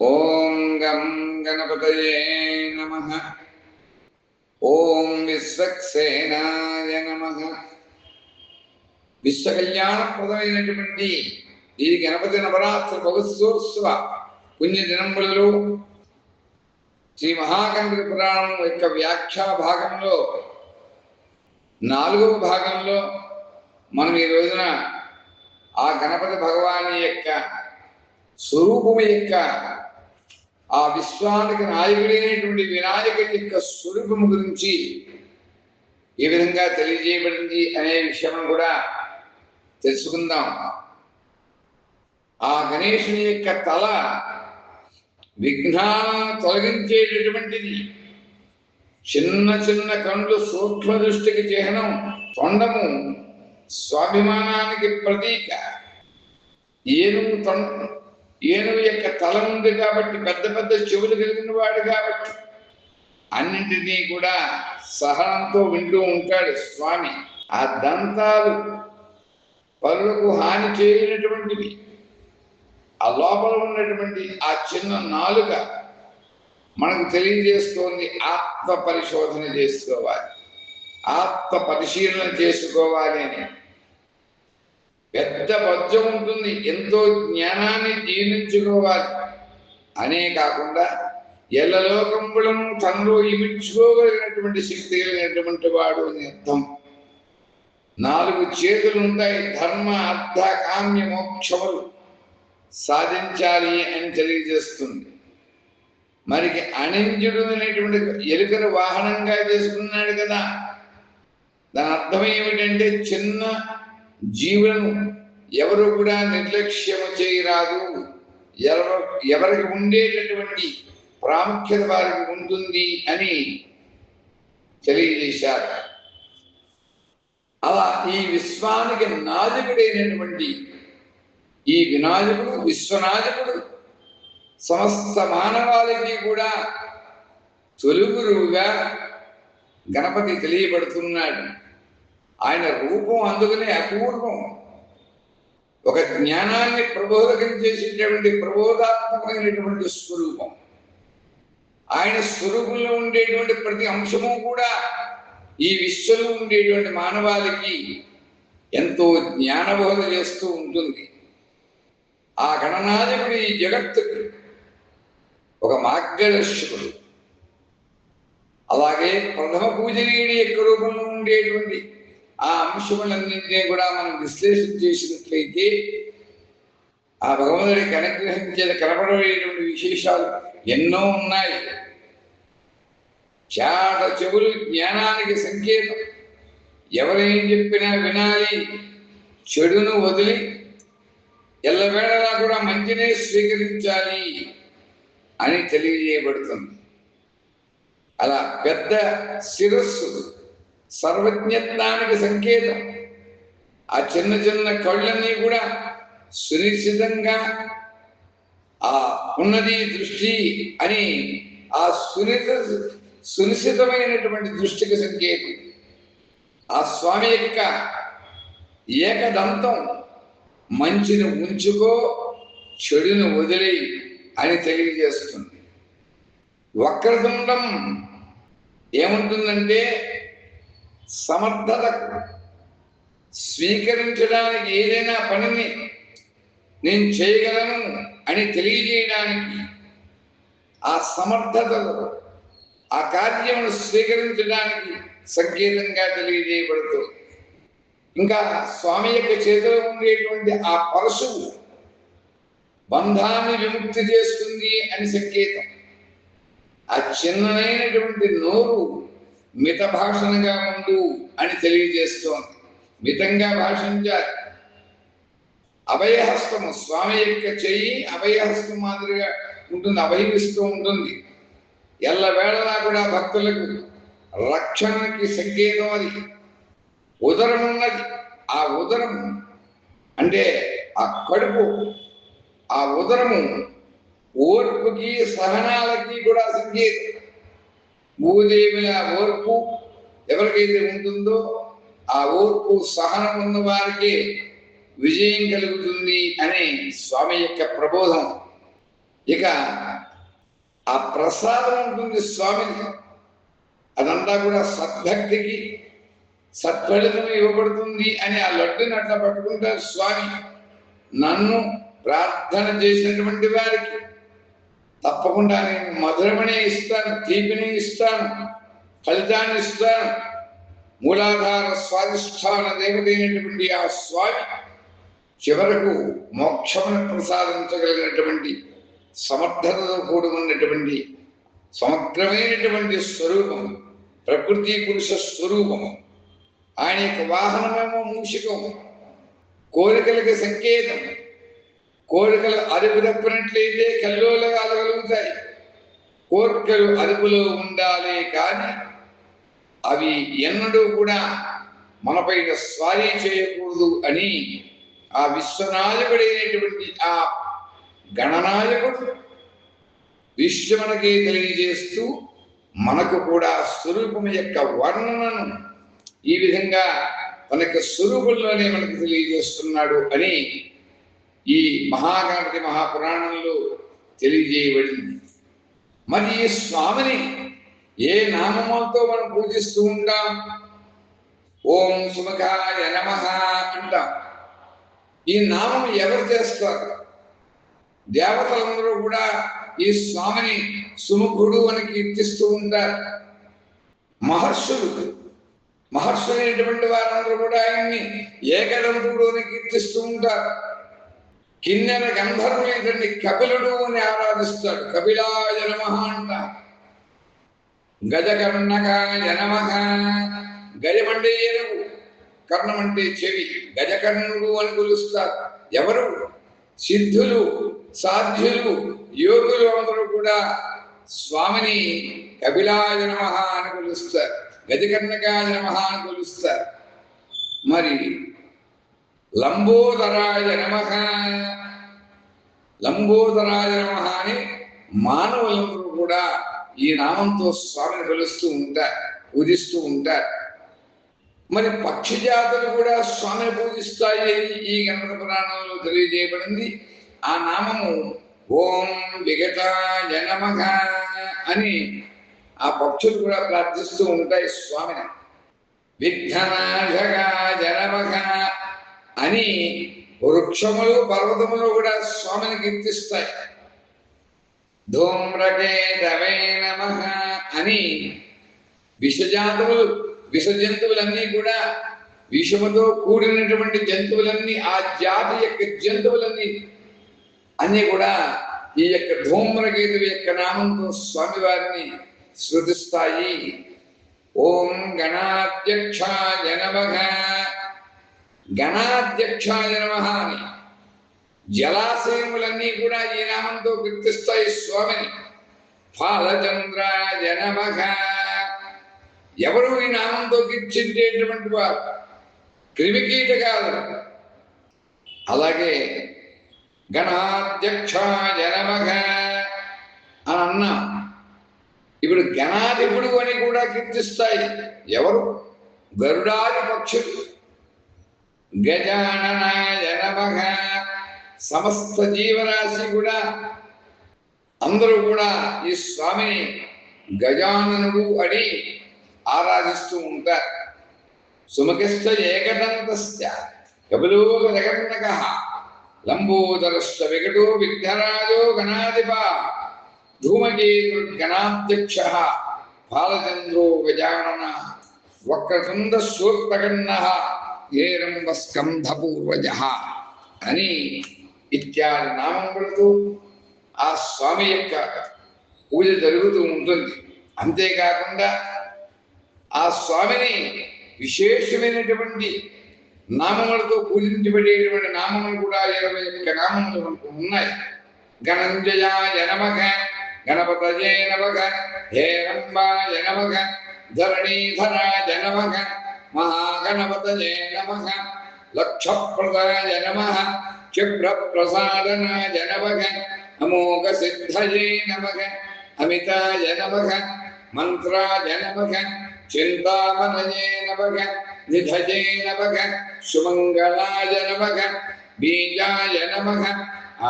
ఓం గం గణపతయే నమ. ఓం విశ్వక్సేనాయ నమ. విశ్వకళ్యాణప్రదమైనటువంటి ఈ గణపతి నవరాత్రి భగస్వోత్సవ పుణ్యదినంబులలో శ్రీ మహాగణపతి పురాణం యొక్క వ్యాఖ్యా భాగంలో నాలుగవ భాగంలో మనం ఈ రోజున ఆ గణపతి భగవాని యొక్క స్వరూపము యొక్క ఆ విశ్వానికి నాయకుడైనటువంటి వినాయకుడి యొక్క స్వరూపము గురించి ఏ విధంగా తెలియజేయబడింది అనే విషయం కూడా తెలుసుకుందాం. ఆ గణేశుని యొక్క తల విఘ్నాలను తొలగించేటటువంటిది. చిన్న చిన్న కండ్లు సూక్ష్మ దృష్టికి చిహ్నం తొండము స్వాభిమానానికి ప్రతీక. ఏనుగు తొండ ఏనుగు యొక్క తల ఉంది కాబట్టి పెద్ద పెద్ద చెవులు కలిగిన వాడు కాబట్టి. అన్నింటినీ కూడా సహనంతో వింటూ ఉంటాడు స్వామి. ఆ దంతాలు పరులకు హాని చేయనటువంటివి. ఆ లోపల ఉన్నటువంటి ఆ చిన్న నాలుక మనకు తెలియజేస్తోంది ఆత్మ పరిశోధన చేసుకోవాలి. ఆత్మ పరిశీలన చేసుకోవాలి అని. పెద్ద బద్ధం ఉంటుంది. ఎంతో జ్ఞానాన్ని జీర్ణించుకోవాలి. అనే కాకుండా ఎల్లలోకంబులను తనలో ఇమించుకోగలిగినటువంటి శక్తి కలిగినటువంటి వాడు అని అర్థం. నాలుగు చేతులు ఉంటాయి. ధర్మ అర్థ కామ్య మోక్షములు సాధించాలి అని తెలియజేస్తుంది. మరికి అణింజుడు అనేటువంటి ఎలుకను వాహనంగా చేసుకున్నాడు కదా. దాని అర్థం ఏమిటంటే చిన్న జీవులను ఎవరు కూడా నిర్లక్ష్యము చేయరాదు. ఎవరు ఎవరికి ఉండేటటువంటి ప్రాముఖ్యత వారికి ఉంటుంది అని తెలియజేశారు. అలా ఈ విశ్వానికి నాజకుడైనటువంటి ఈ వినాయకుడు విశ్వనాయకుడు సమస్త మానవాళికి కూడా తొలుగురువుగా గణపతి తెలియబడుతున్నాడు. ఆయన రూపం అందుకనే అపూర్వం. ఒక జ్ఞానాన్ని ప్రబోధకం చేసేటటువంటి ప్రబోధాత్మకమైనటువంటి స్వరూపం. ఆయన స్వరూపంలో ఉండేటువంటి ప్రతి అంశము కూడా ఈ విశ్వలో ఉండేటువంటి మానవాళికి ఎంతో జ్ఞానబోధ చేస్తూ ఉంటుంది. ఆ గణనాథకుడు ఈ జగత్తుకు ఒక మార్గదర్శకుడు. అలాగే ప్రథమ పూజనీయుడి యొక్క రూపంలో ఉండేటువంటి ఆ అంశములన్నింటినీ కూడా మనం విశ్లేషణ చేసినట్లయితే ఆ భగవంతుడికి అనుగ్రహించేది కనపడేటువంటి విశేషాలు ఎన్నో ఉన్నాయి. చాట చెవులు జ్ఞానానికి సంకేతం. ఎవరేం చెప్పినా వినాలి చెడును వదిలి ఎల్లవేళలా కూడా మంచినే స్వీకరించాలి అని తెలియజేయబడుతుంది. అలా పెద్ద శిరస్సు సర్వజ్ఞత్వానికి సంకేతం. ఆ చిన్న చిన్న కళ్ళన్నీ కూడా సునిశ్చితంగా ఆ ఉన్నది దృష్టి అని ఆ సునిత సునిశ్చితమైనటువంటి దృష్టికి సంకేతం. ఆ స్వామి యొక్క ఏకదంతం మంచిని ఉంచుకో చెడును వదిలి అని తెలియజేస్తుంది. వక్రతుండం ఏముంటుందంటే సమర్థత స్వీకరించడానికి ఏదైనా పనిని నేను చేయగలను అని తెలియజేయడానికి ఆ సమర్థతలు ఆ కార్యమును స్వీకరించడానికి సంకేతంగా తెలియజేయబడుతుంది ఇంకా స్వామి యొక్క చేతిలో ఉండేటువంటి ఆ పరశువు బంధాన్ని విముక్తి చేస్తుంది అని సంకేతం. ఆ చిన్ననైనటువంటి నోరు మిత భాషణగా ఉండు అని తెలియజేస్తోంది. మితంగా భాషించాలి అభయహస్తము స్వామి యొక్క చెయ్యి అభయహస్తం మాదిరిగా ఉంటుంది అభయమిస్తూ ఉంటుంది. ఎల్లవేళలా కూడా భక్తులకు రక్షణకి సంకేతం అది. ఉదరం ఉన్నది. ఆ ఉదరం అంటే ఆ కడుపు ఆ ఉదరము ఓర్పుకి సహనాలకి కూడా సంకేతం. భూదేవుల ఓర్పు ఎవరికైతే ఉంటుందో ఆ ఓర్పు సహనం ఉన్న వారికి విజయం కలుగుతుంది అనే స్వామి యొక్క ప్రబోధం. ఇక ఆ ప్రసాదం ఉంటుంది స్వామికి. అదంతా కూడా సద్భక్తికి సత్ఫలితం ఇవ్వబడుతుంది అని ఆ లడ్డుని అట్లా పట్టుకుంటారు స్వామి. నన్ను ప్రార్థన చేసినటువంటి వారికి తప్పకుండా నేను మధురమనే ఇస్తాను తీపిని ఇస్తాను ఫలితాన్ని ఇస్తాను. మూలాధార స్వాధిష్టాన దేవతైనటువంటి ఆ స్వామి చివరకు మోక్షమును ప్రసాదించగలిగినటువంటి సమర్థతతో కూడి ఉన్నటువంటి సమగ్రమైనటువంటి స్వరూపం ప్రకృతి పురుష స్వరూపము. ఆయన యొక్క వాహనమేమో మూషికము కోరికలకి సంకేతం కోరికలు అదుపు తప్పినట్లయితే కల్లోలుగా కలుగుతాయి కోరికలు అదుపులో ఉండాలి కానీ అవి ఎన్నడూ కూడా మనపైన స్వారీ చేయకూడదు అని ఆ విశ్వనాయకుడైనటువంటి ఆ గణనాయకుడు విశ్వమునకే తెలియజేస్తూ మనకు కూడా స్వరూపం యొక్క వర్ణనను ఈ విధంగా తన యొక్క స్వరూపంలోనే మనకు తెలియజేస్తున్నాడు అని ఈ మహాగణపతి మహాపురాణంలో తెలియజేయబడింది. మరి ఈ స్వామిని ఏ నామములతో మనం పూజిస్తూ ఉంటాం? ఓం సుమకాయ నమ అంటాం. ఈ నామం ఎవరు చేస్తారు? దేవతలందరూ కూడా ఈ స్వామిని సుముఖుడు అని కీర్తిస్తూ ఉంటారు. మహర్షులు మహర్షులైనటువంటి వారందరూ కూడా ఆయన్ని ఏకదంతుడు అని కీర్తిస్తూ ఉంటారు. కిన్నెర గంధర్వులైనటువంటి కపిలుడు అని ఆరాధిస్తాడు. కపిలాయ నమ అంట. గజకర్ణకాయ నమ గజమంటే ఏనుగు కర్ణమంటే చెవి. గజకర్ణుడు అని కొలుస్తారు ఎవరు? సిద్ధులు సాధ్యులు యోగులు అందరూ కూడా స్వామిని కపిలాయ నమ అని కొలుస్తారు గజకర్ణకాయ నమ అని కొలుస్తారు మరి లంబోదరాయ నమ. లంబోదరాయ నమ అని మానవులందరూ కూడా ఈ నామంతో స్వామిని పిలుస్తూ ఉంటారు పూజిస్తూ ఉంటారు. మరి పక్షి జాతులు కూడా స్వామిని పూజిస్తాయి ఈ గణపతి పురాణంలో తెలియజేయబడింది. ఆ నామము ఓం విగటాయ నమః అని ఆ పక్షులు కూడా ప్రార్థిస్తూ ఉంటాయి స్వామిని. విఘ్ననాశగా జనమఘ అని వృక్షములు పర్వతములు కూడా స్వామిని కీర్తిస్తాయి. ధూమ్రకేతవే నమ అని విషజాతములు విష జంతువులన్నీ కూడా విషముతో కూడినటువంటి జంతువులన్నీ ఆ జాతి యొక్క జంతువులన్నీ అన్ని కూడా ఈ యొక్క ధూమ్రకేతు యొక్క నామంతో స్వామివారిని శృతిస్తాయి ఓం గణాధ్యక్ష జనమఘ గణాధ్యక్షాయ నమ అని. జలాశయములన్నీ కూడా ఈ నామంతో కీర్తిస్తాయి స్వామిని. ఫాలచంద్రాయ నమః. ఎవరు ఈ నామంతో కీర్తించేటువంటి వారు? క్రిమికీటకాలు అలాగే గణాధ్యక్షాయ నమః అని అన్నాం. ఇప్పుడు గణాధిపుడు అని కూడా కీర్తిస్తాయి. ఎవరు? గరుడాది పక్షులు. గజాననాయ నమః సమస్త జీవరాశి కూడా అందరూ కూడా ఈ స్వామిని గజాననుడు అని ఆరాధిస్తూ ఉంటారు. సుమకిష్ట ఏకదంతస్య కపిలోక జగన్నక లంబోదరస్థ వికటో విఘ్నరాజో గణాధిప ధూమకేతు గణాధ్యక్ష బాలచంద్రో గజానన. వక్రతుండ సూర్పగన్న. ఏరంబ స్కంధపూర్వజ అని ఇత్యాది నామములతో ఆ స్వామి యొక్క పూజ జరుగుతూ ఉంటుంది. అంతేకాకుండా ఆ స్వామిని విశేషమైనటువంటి నామములతో పూజించబడేటువంటి నామములు కూడా ఇరవై ఒక్క నామములు మనకు ఉన్నాయి. గణంజయాయ నమః గణపతయే నమః హేరంబాయ జనమగ ధరణీధరాయ జనమగ మహాగణపతయే నమః లక్షప్రదాయ నమః క్షిప్రప్రసాదనాయ నమః అమోఘ సిద్ధయే నమః అమితాయ నమః మంత్రాయ నమః చింతామనయే నమః నిధయే నమః సుమంగళాయ నమః బీజాయ నమః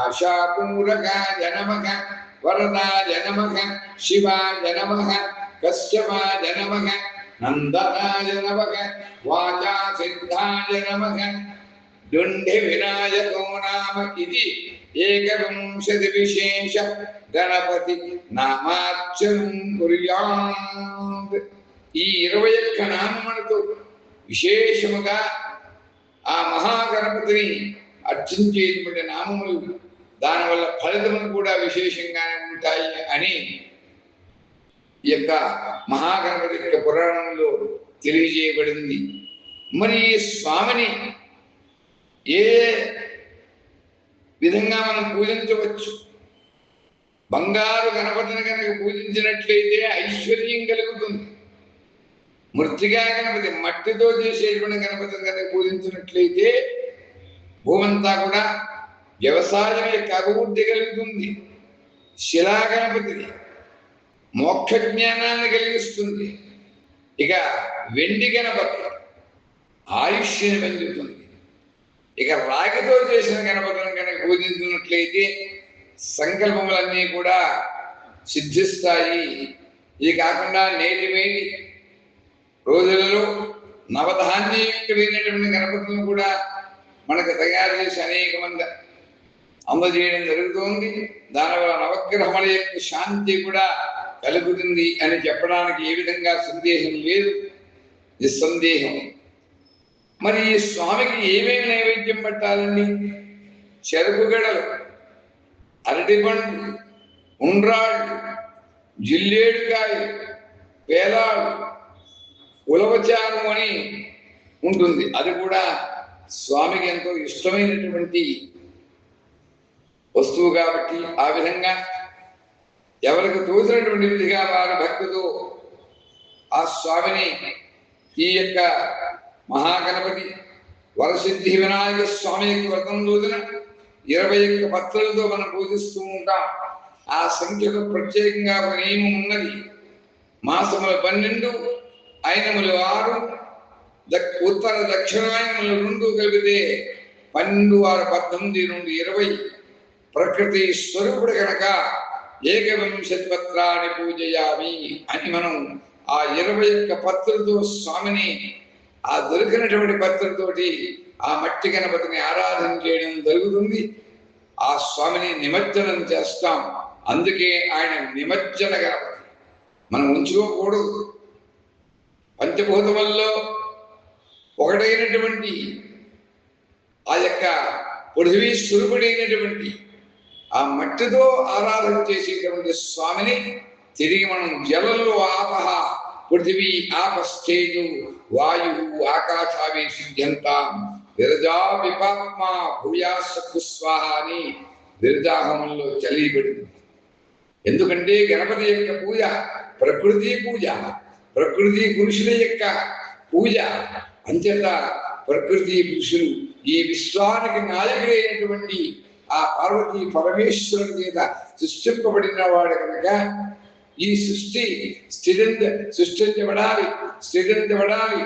ఆశాపూరకాయ నమః వరదాయ నమః శివాయ నమః కశ్యపాయ నమః నందనాయ నమక వాచా సిద్ధాయ నమక దుండి వినాయకో నామ ఇది ఏకవింశతి విశేష గణపతి నామార్చనం కుర్యాత్ ఈ ఇరవై ఒక్క నామములతో విశేషముగా ఆ మహాగణపతిని అర్చించేటువంటి నామములు దానివల్ల ఫలితములు కూడా విశేషంగానే ఉంటాయి అని ఈ యొక్క మహాగణపతి యొక్క పురాణంలో తెలియజేయబడింది. మరి ఈ స్వామిని ఏ విధంగా మనం పూజించవచ్చు? బంగారు గణపతిని కనుక పూజించినట్లయితే ఐశ్వర్యం కలుగుతుంది. మృతిగా గణపతి మట్టితో చేసేటువంటి గణపతిని కనుక పూజించినట్లయితే భూమంతా కూడా వ్యవసాయం యొక్క అభివృద్ధి కలుగుతుంది. శిలా గణపతిని మోక్ష జ్ఞానాన్ని కలిగిస్తుంది. ఇక వెండి గణపతి ఆయుష్యం పెంచుతుంది ఇక రాగితో చేసిన గణపతిని కనుక పూజించినట్లయితే సంకల్పములన్నీ కూడా సిద్ధిస్తాయి. ఇది కాకుండా నేటి మేటి రోజులలో నవధాన్యమైనటువంటి గణపతులను కూడా మనకు తయారు చేసి అనేక మంది అందజేయడం జరుగుతోంది. దానివల్ల నవగ్రహముల యొక్క శాంతి కూడా కలుగుతుంది అని చెప్పడానికి ఏ విధంగా సందేహం లేదు? నిస్సందేహం. మరి ఈ స్వామికి ఏమేమి నైవేద్యం పెట్టాలండి? చెరుకు గడలు అరటిపండు ఉండ్రాళ్ళు జిల్లేడుకాయ పేలాడు ఉలవచారం అని ఉంటుంది. అది కూడా స్వామికి ఎంతో ఇష్టమైనటువంటి వస్తువు కాబట్టి ఆ విధంగా ఎవరికి తోచినటువంటి విధిగా వారి భక్తులు ఆ స్వామిని ఈ యొక్క మహాగణపతి వరసిద్ధి వినాయక స్వామి యొక్క వ్రతం రోజున ఇరవై ఒక్క పత్రులతో మనం పూజిస్తూ ఉంటాం. ఆ సంఖ్యకు ప్రత్యేకంగా ఒక నియమం ఉన్నది. మాసములు పన్నెండు ఐనములు ఆరు ఉత్తర దక్షిణాయనములు రెండు కలిపితే పన్నెండు ఆరు పద్దెనిమిది నుండి ఇరవై. ప్రకృతి స్వరూపుడు కనుక ఏకవింశతి పత్రాన్ని పూజయామి అని మనం ఆ ఇరవై ఒక్క పత్రులతో స్వామిని ఆ దొరికినటువంటి పత్రులతోటి ఆ మట్టి గణపతిని ఆరాధన చేయడం జరుగుతుంది. ఆ స్వామిని నిమజ్జనం చేస్తాం. అందుకే ఆయన నిమజ్జన గణపతి. మనం ఉంచుకోకూడదు. పంచభూతముల్లో ఒకటైనటువంటి ఆ యొక్క పృథివీ స్వరూపుడైనటువంటి ఆ మట్టితో ఆరాధన చేసేటువంటి స్వామిని తిరిగి మనం జలంలో ఆపహ పృథివీ ఆపస్థేయు వాయు ఆకాశావి సిద్ధ్యంత. విరజా విపాత్మ భూయాస కుస్వాహ అని విరజాహమంలో చలియబడింది ఎందుకంటే గణపతి యొక్క పూజ ప్రకృతి పూజ ప్రకృతి పురుషుల యొక్క పూజ. అంచేత ప్రకృతి పురుషులు ఈ విశ్వానికి నాయకుడైనటువంటి ఆ పార్వతీ పరమేశ్వరుని మీద సృష్టింపబడిన వాడు కనుక ఈ సృష్టి స్థిరించ సృష్టించబడాలి స్థిరించబడాలి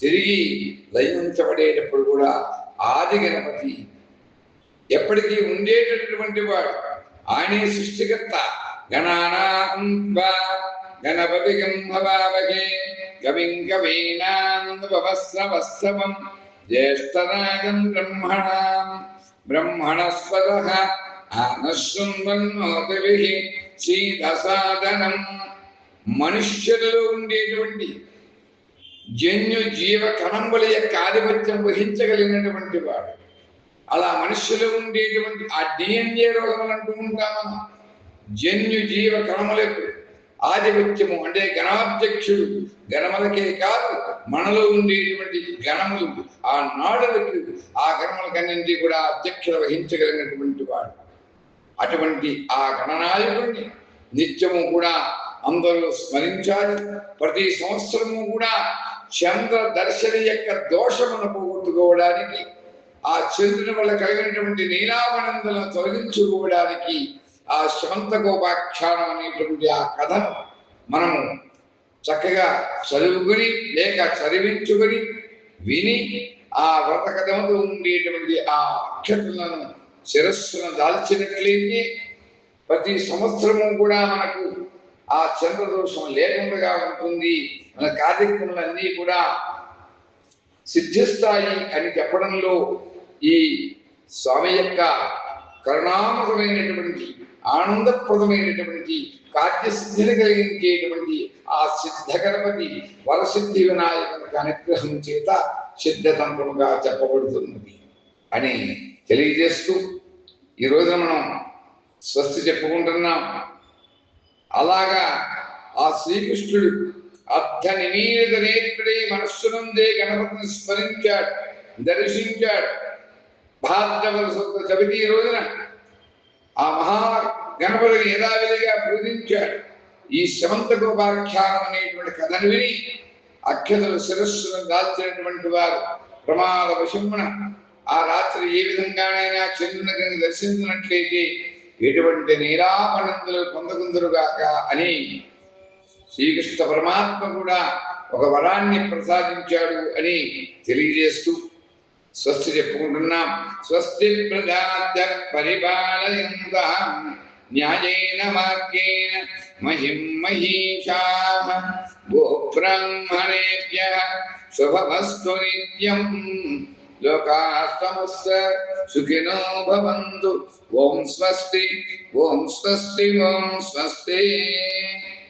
తిరిగి లయించబడేటప్పుడు కూడా ఆది గణపతి ఎప్పటికీ ఉండేటటువంటి వాడు. ఆయనే సృష్టికర్త. గణానాం త్వా గణపతి గంభవావగే కవిం కవీనాందవస్రవస్తవం జ్యేష్ఠరాజం బ్రహ్మణాం బ్రహ్మణస్పద ఆనశృంవన్నోతిభిః సీదసాదనం మనుష్యులలో ఉండేటువంటి జన్యు జీవ కణంబుల యొక్క ఆధిపత్యం వహించగలిగినటువంటి వాడు. అలా మనుష్యులు ఉండేటువంటి ఆ డిఎన్ఏ రోగం అంటూ ఉంటామా? జన్యు జీవ కణములకు ఆధిపత్యము అంటే గణాధ్యక్షుడు గణములకే కాదు మనలో ఉండేటువంటి గణములు ఆ నాడులకు ఆ గణములకన్నింటి కూడా అధ్యక్షులు వహించగలిగినటువంటి వాడు. అటువంటి ఆ గణనాయకుడిని నిత్యము కూడా అందరూ స్మరించాలి. ప్రతి సంవత్సరము కూడా చంద్ర దర్శన యొక్క దోషమును పోగొట్టుకోవడానికి ఆ చంద్రుని వల్ల కలిగినటువంటి నీలావనందలను తొలగించుకోవడానికి ఆ శాంతగోపాఖ్యానం అనేటువంటి ఆ కథను మనము చక్కగా చదువుకుని లేక చదివించుకుని విని ఆ వ్రత కథముతో ఉండేటువంటి ఆ అక్షతలను శిరస్సును దాల్చినట్లయితే ప్రతి సంవత్సరము కూడా మనకు ఆ చంద్రదోషం లేకుండా ఉంటుంది మన కార్యక్రమాలన్నీ కూడా సిద్ధిస్తాయి అని చెప్పడంలో ఈ స్వామి యొక్క కరుణామకమైనటువంటి ఆనందప్రదమైనటువంటి కార్యసిద్ధిని కలిగించేటువంటి ఆ సిద్ధ గణపతి వరసిద్ధి వినాయకునికి అనుగ్రహం చేత సిద్ధతంత్రముగా చెప్పబడుతున్నది అని తెలియజేస్తూ ఈ రోజున మనం స్వస్తి చెప్పుకుంటున్నాం. అలాగా ఆ శ్రీకృష్ణుడు అర్ధ నిమీలిత నేత్రుడై మనస్సునందే గణపతిని స్మరించాడు దర్శించాడు. భాద్రపద శుద్ధ చవితి రోజున ఆ మహా గణపతిని యథావిధిగా పూజించాడు. ఈ శమంతకోపాఖ్యానం అనేటువంటి కథను విని అఖ్యతల శిరస్సును దాల్చినటువంటి వారు ప్రమాద వశమున ఆ రాత్రి ఏ విధంగానైనా చంద్రుని దర్శించినట్లయితే ఎటువంటి నీరాపనందులు పొందకుందరుగాక అని శ్రీకృష్ణ పరమాత్మ కూడా ఒక వరాన్ని ప్రసాదించాడు అని తెలియజేస్తూ స్వస్తి చెప్పుకుంటున్నాం స్వస్తి ప్రజాత పరిపాలయంత న్యాయేన మార్గేణ మహిం మహీషా గోబ్రాహ్మణేభ్య శుభమస్తు నిత్యం లోకాస్తమస్త సుఖినో భవంతు ఓం స్వస్తి ఓం స్వస్తి ఓం స్వస్తి